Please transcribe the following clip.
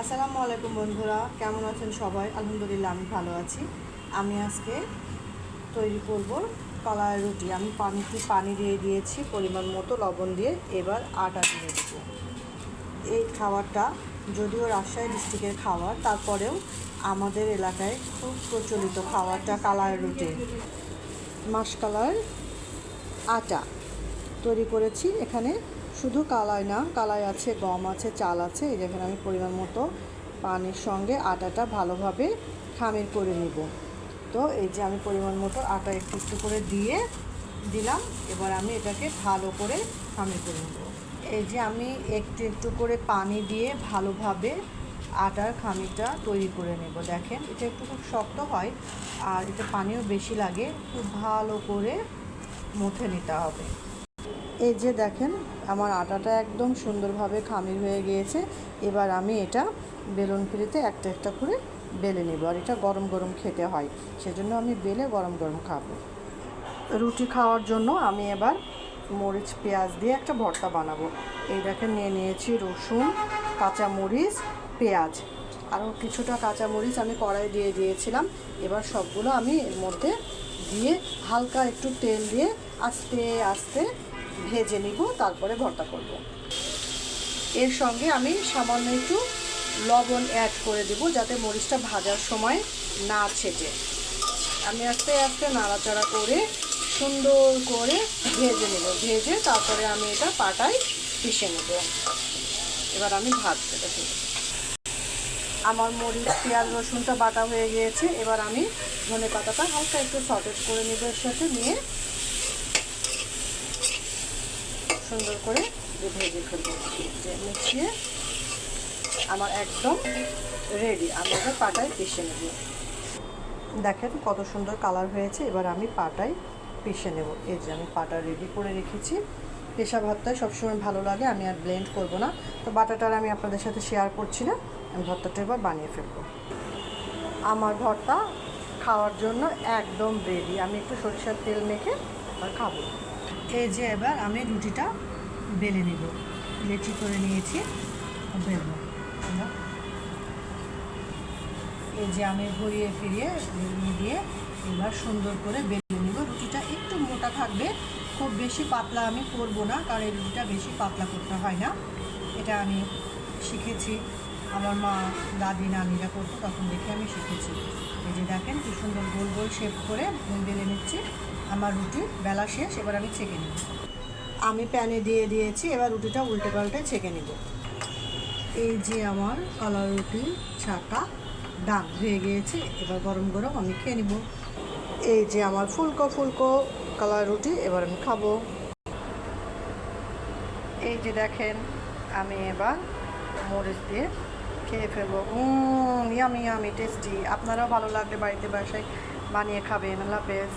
আসসালামু আলাইকুম বন্ধুরা, কেমন আছেন সবাই? আলহামদুলিল্লাহ, আমি ভালো আছি। আমি আজকে তৈরি করব কলার রুটি। আমি পানিতে পানি দিয়ে দিয়েছি, পরিমাণ মতো লবণ দিয়ে। এবার আটা দিয়ে দেবো। এই খাবারটা যদিও রাজশাহী ডিস্ট্রিক্টের খাবার, তারপরেও আমাদের এলাকায় খুব প্রচলিত খাবারটা কালার রুটি। মাসকালার আটা তৈরি করেছি এখানে। শুধু কালাই না, কালাই আছে, গম আছে, চাল আছে, এই যেখানে আমি পরিমাণ মতো পানির সঙ্গে আটাটা ভালোভাবে খামির করে নিব। তো এই যে আমি পরিমাণ মতো আটা একটু একটু করে দিয়ে দিলাম, এবার আমি এটাকে ভালো করে খামির করে নেব। এই যে আমি একটু একটু করে পানি দিয়ে ভালোভাবে আটার খামিরটা তৈরি করে নেব। দেখেন, এটা একটু খুব শক্ত হয় আর এটা পানিও বেশি লাগে, খুব ভালো করে মুথে নিতে হবে। এই যে দেখেন আমার আটাটা একদম সুন্দরভাবে খামির হয়ে গিয়েছে। এবার আমি এটা বেলুন ফিরিতে একটা একটা করে বেলে নেব আর এটা গরম গরম খেতে হয়। সেজন্য আমি বেলে গরম গরম খাব। রুটি খাওয়ার জন্য আমি এবার মরিচ, পেঁয়াজ দিয়ে একটা ভর্তা বানাবো। এই দেখেন নিয়ে নিয়েছি রসুন কাঁচা মরিচ পেঁয়াজ। আরও কিছুটা কাঁচা মরিচ আমি কড়াই দিয়ে দিয়েছিলাম। এবার সবগুলো আমি এর মধ্যে দিয়ে হালকা একটু তেল দিয়ে আস্তে আস্তে ভেজে নিব, তারপরে ভর্তা করব। এর সঙ্গে আমি সামান্য একটু লবণ অ্যাড করে দেব, যাতে মরিচটা ভাজার সময় না ছেটে আমি আস্তে আস্তে নাড়াচাড়া করে সুন্দর করে ভেজে নেব। ভেজে তারপরে আমি এটা পাটায় পিষে নেব। এবার আমি ভাজতে দেখি আমার মরিচ, পেঁয়াজ, রসুনটা বাটা হয়ে গিয়েছে। এবার আমি ধনে পাতাটা হালকা একটু সটেজ করে নেব এর সাথে নিয়ে সুন্দর করে ভেজে ফেলব যে মিশিয়ে আমার একদম রেডি আমি এবার পাটায় পিষে নেব। দেখেন কত সুন্দর কালার হয়েছে, এবার আমি পাটায় পিষে নেব। এই যে আমি পাটা রেডি করে রেখেছি। পেশা ভাতটাই সবসময় ভালো লাগে, আমি আর ব্লেন্ড করব না। তো বাটাটার আমি আপনাদের সাথে শেয়ার করছি না, আমি ভর্তাটা এবার বানিয়ে ফেলব। আমার ভর্তা খাওয়ার জন্য একদম রেডি আমি একটু সরিষার তেল মেখে আর খাব। এই যে এবার আমি রুটিটা বেলে নেব। লেচি করে নিয়েছি বেলবো। এই যে আমি ঘুরিয়ে ফিরিয়ে দিয়ে এবার সুন্দর করে বেলে নেব। রুটিটা একটু মোটা থাকবে, খুব বেশি পাতলা আমি করব না, কারণ এই রুটিটা বেশি পাতলা করতে হয় না। এটা আমি শিখেছি। আমার মা দাদি নানিরা করতো তখন দেখে আমি শিখেছি। এই যে দেখেন কি সুন্দর গোল গোল শেপ করে বেলে নিচ্ছি। আমার রুটি বেলা শেষ এবার আমি ছেঁকে নিব। আমি প্যানে দিয়ে দিয়েছি এবার রুটিটা উল্টে পাল্টে ছেঁকে নেব। এই যে আমার কলা রুটির ছাকা ডান হয়ে গিয়েছে এবার গরম গরম আমি খেয়ে নিব। এই যে আমার ফুলকো ফুলকো কালার রুটি এবার আমি খাব। এই যে দেখেন আমি এবার মরিচ দিয়ে খেয়ে ফেলব। ইয়ামি ইয়ামি টেস্টি আপনারাও ভালো লাগলে বাড়িতে বাসায় বানিয়ে খাবেন। আল্লাহ হাফেজ।